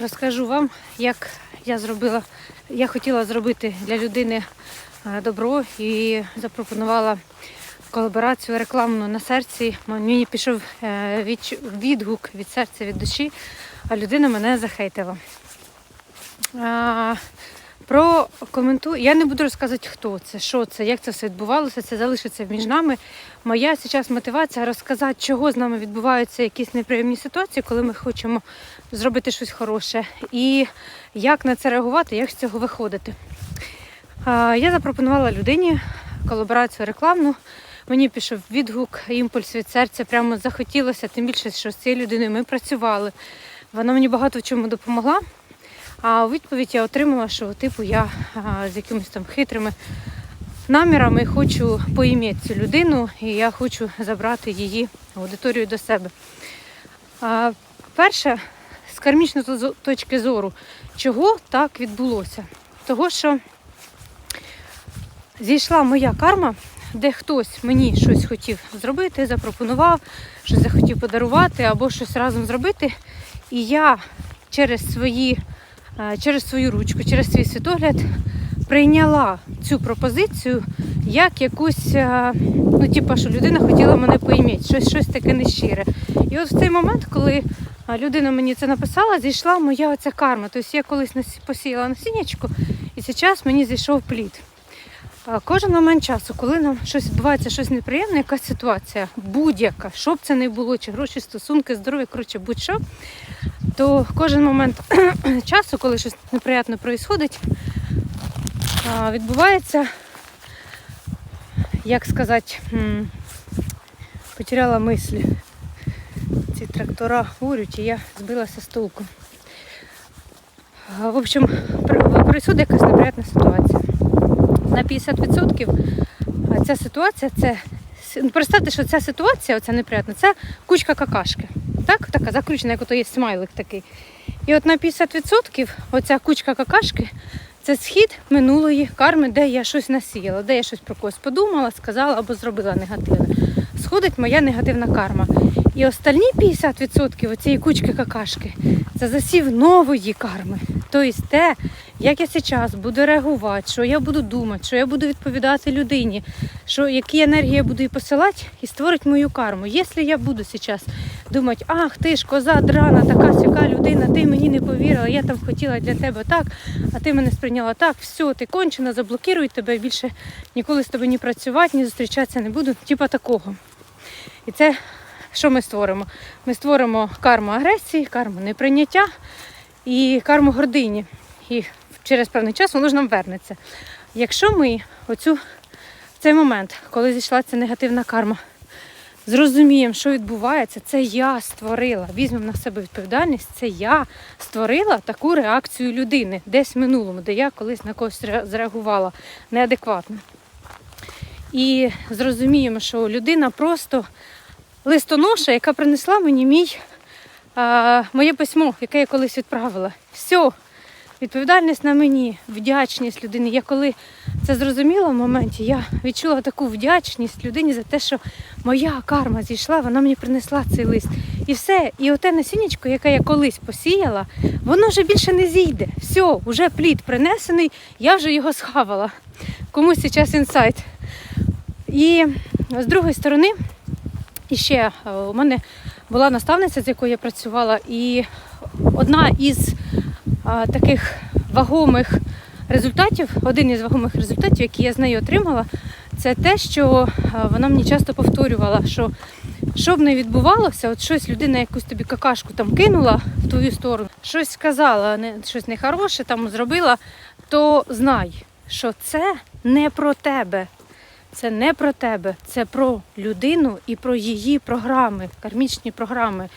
розкажу вам, як я зробила. Я хотіла зробити для людини е, добро і запропонувала колаборацію рекламну на серці. Мені пішов е, відгук від серця від душі, а людина мене захейтила. Про коменту я не буду розказувати, хто це, що це, як це все відбувалося. Це залишиться між нами. Моя зараз мотивація розказати, чого з нами відбуваються якісь неприємні ситуації, коли ми хочемо зробити щось хороше, і як на це реагувати, як з цього виходити. Я запропонувала людині колаборацію рекламну. Мені пішов відгук, імпульс від серця. Прямо захотілося, тим більше, що з цією людиною ми працювали. Вона мені багато в чому допомогла. А відповідь я отримала, що типу я з якимись там хитрими намірами хочу поім'яти цю людину, і я хочу забрати її аудиторію до себе. А, перше, з кармічної точки зору, чого так відбулося? Того, що зійшла моя карма, де хтось мені щось хотів зробити, запропонував, щось захотів подарувати або щось разом зробити. І я через свої через свою ручку, через свій світогляд прийняла цю пропозицію як якусь, е, ну, типа, що людина хотіла мене поім'яти, щось, щось таке нещире. І от в цей момент, коли е, людина мені це написала, зійшла моя оця карма. Тобто я колись посіяла насіннячку, і зараз мені зійшов плід. Кожен момент часу, коли нам щось відбувається, щось неприємне, якась ситуація, будь-яка, що б це не було, чи гроші, стосунки, здоров'я, коротше, будь-що, то кожен момент часу, коли щось неприємне відбувається, відбувається, як сказати, потеряла мислі. Ці трактора урють, і я збилася з толку. В общем, происходит якась неприємна ситуація. На 50% а ця ситуація це. ну, Представте, що ця ситуація, оця неприємна, це кучка какашки. Так? Така закручена, як ото є смайлик такий. І от на 50% оця кучка какашки це схід минулої карми, де я щось насіяла, де я щось про когось подумала, сказала або зробила негативне. Сходить моя негативна карма. І остальні 50% оцієї кучки какашки це засів нової карми. Тобто те, як я зараз буду реагувати, що я буду думати, що я буду відповідати людині, що які енергії я буду їй посилати і створить мою карму. Якщо я буду зараз думати, ах ти ж коза драна, така сяка людина, ти мені не повірила, я там хотіла для тебе так, а ти мене сприйняла так, все, ти кончена, заблокирую тебе, більше ніколи з тобою ні працювати, ні зустрічатися не буду. Типа такого. І це що ми створимо? Ми створимо карму агресії, карму неприйняття і карму гордині. І через певний час воно ж нам вернеться. Якщо ми оцю, в цей момент, коли зійшла ця негативна карма, зрозуміємо, що відбувається, це я створила. Візьмемо на себе відповідальність, це я створила таку реакцію людини десь в минулому, де я колись на когось зреагувала неадекватно. І зрозуміємо, що людина просто листоноша, яка принесла мені мій, а, моє письмо, яке я колись відправила. Все, відповідальність на мені, вдячність людини. Я коли це зрозуміла в моменті, я відчула таку вдячність людині за те, що моя карма зійшла, вона мені принесла цей лист. І все. І оте насіннячко, яке я колись посіяла, воно вже більше не зійде. Все, вже плід принесений, я вже його схавала. Комусь зараз інсайт. І з другої сторони, і ще е, у мене була наставниця, з якою я працювала, і одна із а, таких вагомих результатів, один із вагомих результатів, які я з нею отримала, це те, що вона мені часто повторювала, що що б не відбувалося, от щось людина якусь тобі какашку там кинула в твою сторону, щось сказала, не, щось нехороше там зробила, то знай, що це не про тебе. Це не про тебе, це про людину і про її програми, кармічні програми.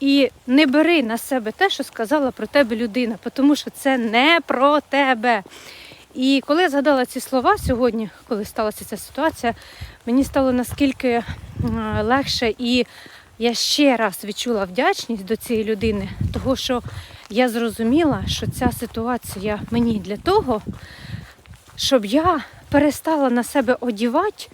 І не бери на себе те, що сказала про тебе людина, тому що це не про тебе. І коли я згадала ці слова сьогодні, коли сталася ця ситуація, мені стало наскільки легше, і я ще раз відчула вдячність до цієї людини, того що я зрозуміла, що ця ситуація мені для того, щоб я перестала на себе одівати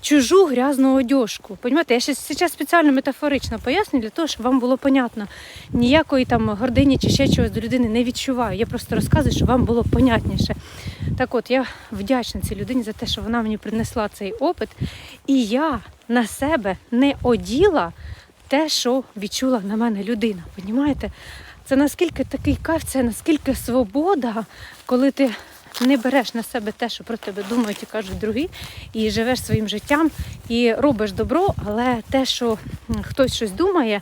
чужу грязну одежку. Понимаєте, я ще зараз спеціально метафорично поясню для того, щоб вам було понятно. Ніякої там гордині чи ще чогось до людини не відчуваю. Я просто розказую, щоб вам було понятніше. Так от, я вдячна цій людині за те, що вона мені принесла цей опит, і я на себе не оділа те, що відчула на мене людина. Понімаєте? Це наскільки такий кайф, це наскільки свобода, коли ти не береш на себе те, що про тебе думають і кажуть другі, і живеш своїм життям, і робиш добро, але те, що хтось щось думає,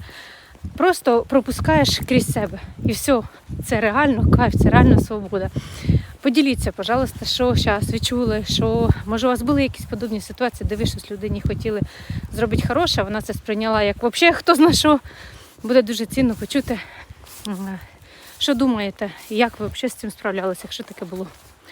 просто пропускаєш крізь себе. І все, це реально кайф, це реально свобода. Поділіться, пожалуйста, що зараз відчули, що може у вас були якісь подобні ситуації, де ви щось людині хотіли зробити хороше, вона це сприйняла як взагалі хто зна що. Буде дуже цінно почути, що думаєте, як ви взагалі з цим справлялися, якщо таке було.